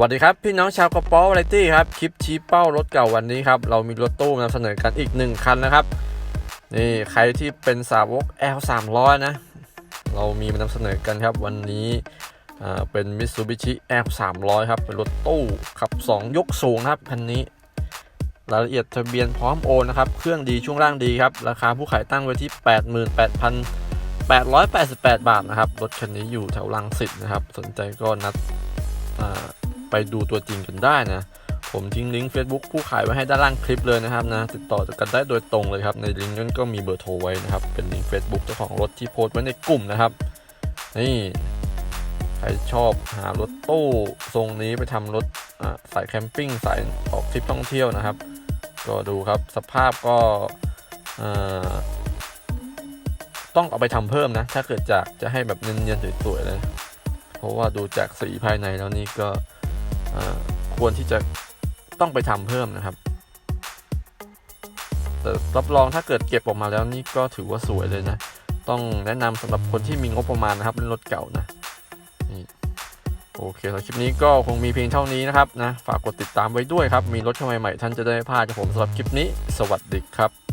วัสดีครับ พี่น้องชาวกระป๋อวาไรตี้ครับ คลิปชี้เป้ารถเก่าวันนี้ครับ เรามีรถตู้นำเสนอกันอีกหนึ่งคันนะครับ นี่ใครที่เป็นสาวก L 3 0 0นะ เรามีมานำเสนอกันครับวันนี้เป็น Mitsubishi L 3 0 0ครับ เป็นรถตู้ขับ 2 ยกสูงครับคันนี้ รายละเอียดทะเบียนพร้อมโอนนะครับ เครื่องดีช่วงล่างดีครับ ราคาผู้ขายตั้งไว้ที่ 88,888 บาทนะครับรถคันนี้อยู่แถวลังสิตนะครับสนใจก็นัดอ ไปดูตัวจริงกันได้นะ ผมทิ้งลิงก์ Facebook ผู้ขายไว้ให้ด้านล่างคลิปเลยนะครับนะ ติดต่อกันได้โดยตรงเลยครับ ในลิงก์นั้นก็มีเบอร์โทรไว้นะครับ เป็นลิงก์ Facebook เจ้าของรถที่โพสต์ไว้ในกลุ่มนะครับ นี่ใครชอบหารถตู้ทรงนี้ไปทำรถสายแคมปิ้งสายออกทริปท่องเที่ยวนะครับ ก็ดูครับสภาพก็ต้องเอาไปทำเพิ่มนะ ถ้าเกิดจากจะให้แบบเนียนๆสวยๆเลย เพราะว่าดูจากสีภายในแล้วนี่ก็ ควรที่จะต้องไปทำเพิ่มนะครับแต่รับรองถ้าเกิดเก็บออกมาแล้วนี่ก็ถือว่าสวยเลยนะ ต้องแนะนำสำหรับคนที่มีงบประมาณนะครับเป็นรถเก่านะนโอเคสำหรับคลิปนี้ก็คงมีเพียงเท่านี้นะครับนะฝากกดติดตามไว้ด้วยครับ มีรถเข้าใหม่ๆท่านจะได้ไม่พลาดจากผมสำหรับคลิปนี้ สวัสดีครับ